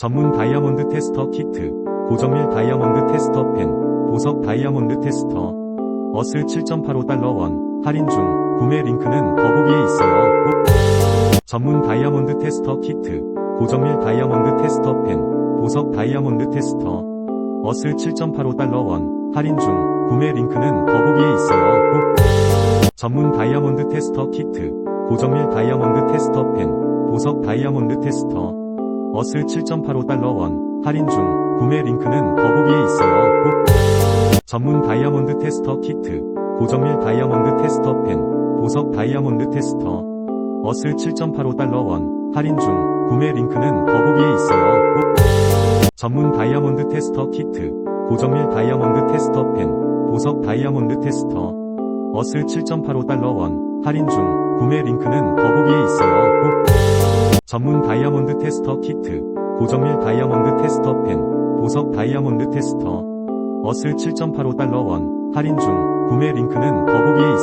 전문 다이아몬드 테스터 키트, 고정밀 다이아몬드 테스터 펜, 보석 다이아몬드 테스터, 어슬 7.85달러 원, 할인 중, 구매 링크는 더보기에 있어요. 꼭 전문 다이아몬드 테스터 키트, 고정밀 다이아몬드 테스터 펜, 보석 다이아몬드 테스터, 어슬 7.85달러 원, 할인 중, 구매 링크는 더보기에 있어요. 꼭 전문 다이아몬드 테스터 키트, 고정밀 다이아몬드 테스터 펜, 보석 다이아몬드 테스터, 어슬 7.85달러 원, 할인 중, 구매 링크는 더보기에 있어요. 꼭 전문 다이아몬드 테스터 키트, 고정밀 다이아몬드 테스터 펜, 보석 다이아몬드 테스터, 어슬 7.85달러 원, 할인 중, 구매 링크는 더보기에 있어요. 꼭 전문 다이아몬드 테스터 키트, 고정밀 다이아몬드 테스터 펜, 보석 다이아몬드 테스터, 어슬 7.85달러 원, 할인 중, 구매 링크는 더보기에 있어요. 꼭 전문 다이아몬드 테스터 키트, 고정밀 다이아몬드 테스터 펜, 보석 다이아몬드 테스터, 어슬 7.85달러 원, 할인 중, 구매 링크는 더보기에. 꼭